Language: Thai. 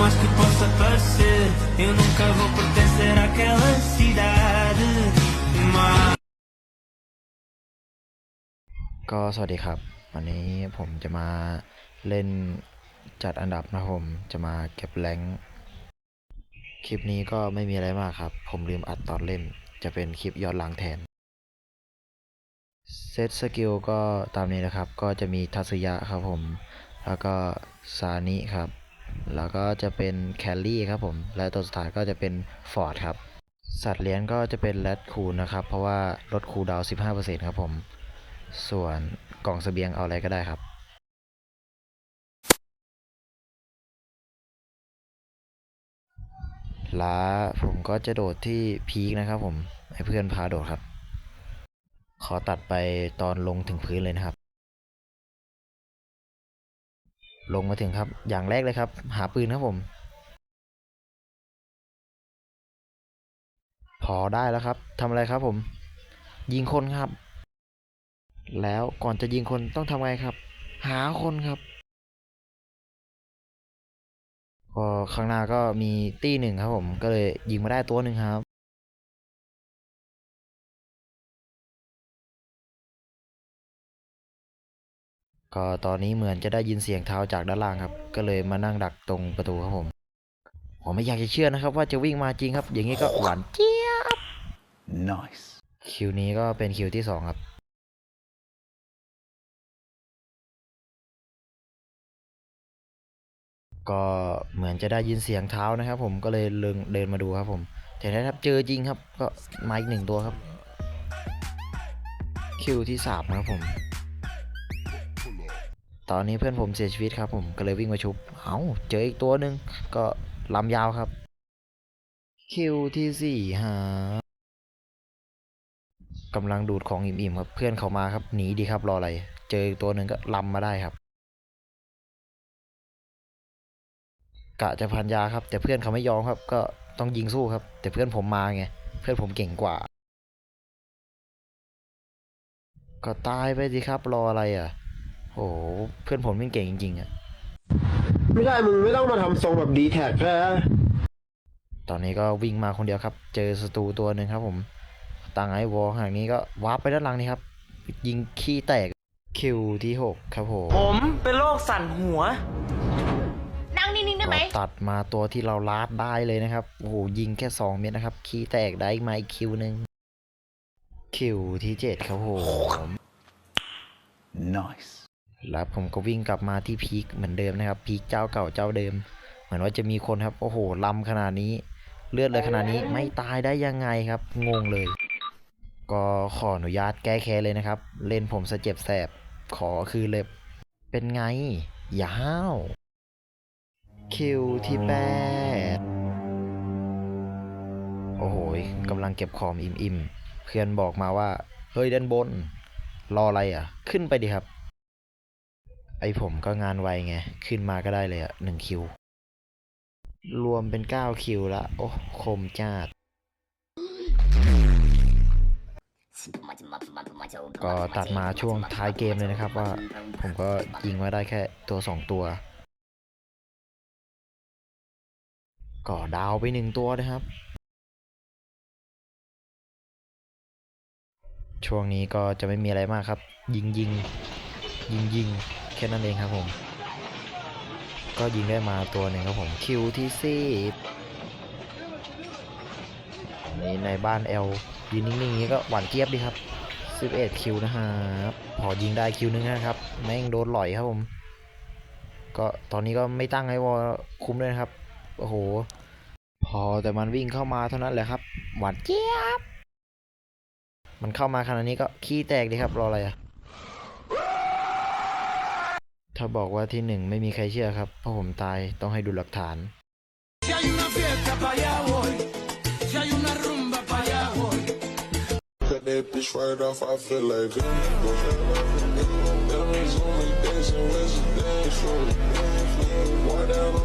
mais que possa parecer, eu nunca vou pertencer àquela cidade. Mas ก็สวัสดีครับ วันนี้ผมจะมาเล่นจัดอันดับนะผมจะมาเก็บแรงค์คลิปนี้ก็ไม่มีอะไรมากครับ ผมลืมอัดตอนเล่น จะเป็นคลิปย้อนหลังแทนเซตสกิลก็ตามนี้นะครับ ก็จะมีทัศยะครับผม แล้วก็ซานิครับ แล้วก็จะเป็นแคลรี่ครับผมและตัวสุดท้ายก็จะเป็นฟอร์ดครับสัตว์เลี้ยงก็จะเป็นแรดคูนะครับ เพราะว่าลดคูดาวน์15%ครับผม ส่วนกล่องเสบียงเอาอะไรก็ได้ครับล้าผมก็จะโดดที่พีคนะครับผม ให้เพื่อนพาโดดครับ ขอตัดไปตอนลงถึงพื้นเลยนะครับ ลงมาถึงครับ อย่างแรกเลยครับ หาปืนครับผม พอได้แล้วครับทำอะไรครับผม ยิงคนครับ แล้วก่อนจะยิงคนต้องทำไงครับ หาคนครับก็ข้างหน้าก็มีตี้หนึ่งครับผม ก็เลยยิงมาได้ตัวหนึ่งครับ ก็ตอนนี้เหมือนจะได้ยินเสียงเท้าจากด้านล่างครับ ก็เลยมานั่งดักตรงประตูครับผมผมไม่อยากจะเชื่อนะครับ ว่าจะวิ่งมาจริงครับ อย่างนี้ก็หวานเจี๊ยบ Nice. คิวนี้ก็เป็นคิวที่สองครับก็เหมือนจะได้ยินเสียงเท้านะครับ ผมก็เลยเดินเดินมาดูครับ ผมแต่นะครับเจอจริงครับ ก็มาอีกหนึ่งตัวครับ คิวที่สามครับผม ตอนนี้เพื่อนผมเสียชีวิตครับผมก็เลยวิ่งมาชุบ เอาเจออีกตัวหนึ่งก็ลำยาวครับ คิวที่สี่ฮะกำลังดูดของอิ่มๆครับเพื่อนเขามาครับหนีดีครับรออะไร เจออีกตัวหนึ่งก็ลำมาได้ครับ กะจะพันยาครับ แต่เพื่อนเขาไม่ยอมครับ ก็ต้องยิงสู้ครับ แต่เพื่อนผมมาไงเพื่อนผมเก่งกว่า ก็ตายไปสิครับรออะไรอะ โอ้โหเพื่อนผมมันเก่งจริงๆอะไม่ได้มึงไม่ต้องมาทำทรงแบบดีแท็กแค่ตอนนี้ก็วิ่งมาคนเดียวครับ เจอศัตรูตัวหนึ่งครับผมตั้งไอ้วอลห่างนี้ก็วาร์ปไปด้านหลังนี่ครับ ยิงขี้แตกคิวที่หกครับผมผมเป็นโรคสั่นหัว นั่งนิ่งๆได้ไหมก็ตัดมาตัวที่เราลาดได้เลยนะครับ โอ้โหยิงแค่สองเม็ดนะครับ ขี้แตกได้อีกมาอีกคิวหนึ่งคิวที่เจ็ดครับผม Nice. แล้วผมก็วิ่งกลับมาที่พีคเหมือนเดิมนะครับ พีคเจ้าเก่าเจ้าเดิม เหมือนว่าจะมีคนครับ โอ้โหลำขนาดนี้ เลือดเลยขนาดนี้ไม่ตายได้ยังไงครับ งงเลย ก็ขออนุญาตแก้แค้นเลยนะครับ เล่นผมสะเจ็บแสบ ขอคือเล็บ เป็นไงอย่าห้าว คิวที่แปดโอ้โหกำลังเก็บของอิ่มๆ เพื่อนบอกมาว่า เฮ้ยด้านบน รออะไรอะ ขึ้นไปดิครับ ไอผมก็งานไวไง ขึ้นมาก็ได้เลยอะหนึ่งคิว รวมเป็นเก้าคิวละ โอ้คมจ้าดก็ตัดมาช่วงท้ายเกมเลยนะครับว่าผมก็ยิงไว้ได้แค่ตัวสองตัว ก็ดาวไปหนึ่งตัวนะครับ ช่วงนี้ก็จะไม่มีอะไรมากครับ ยิงยิงยิงยิง ค่นั้นเองครับผม ก็ยิงได้มาตัวหนึ่งครับผมคิวที่สิบนี่ในบ้านเอลยืนนิ่งๆนี้ก็หวานเจี๊ยบดีครับ11คิวนะครับพอยิงได้คิวนึงนะครับแม่งโดนหล่อยครับผม ก็ตอนนี้ก็ไม่ตั้งไอ้วอลคุ้มเลยครับ โอ้โห พอแต่มันวิ่งเข้ามาเท่านั้นแหละครับ หวานเจี๊ยบ มันเข้ามาขนาดนี้ก็ขี้แตกดีครับ รออะไรอะ ถ้าบอกว่าที่หนึ่งไม่มีใครเชื่อครับเพราะผมตายต้องให้ดูหลักฐาน Si hay una fiesta pa' allá voy. Si hay una rumba pa' allá voy. Cut that bitch right off, I feel like Diamonds on me dancing, where's the dance floor? Walk down on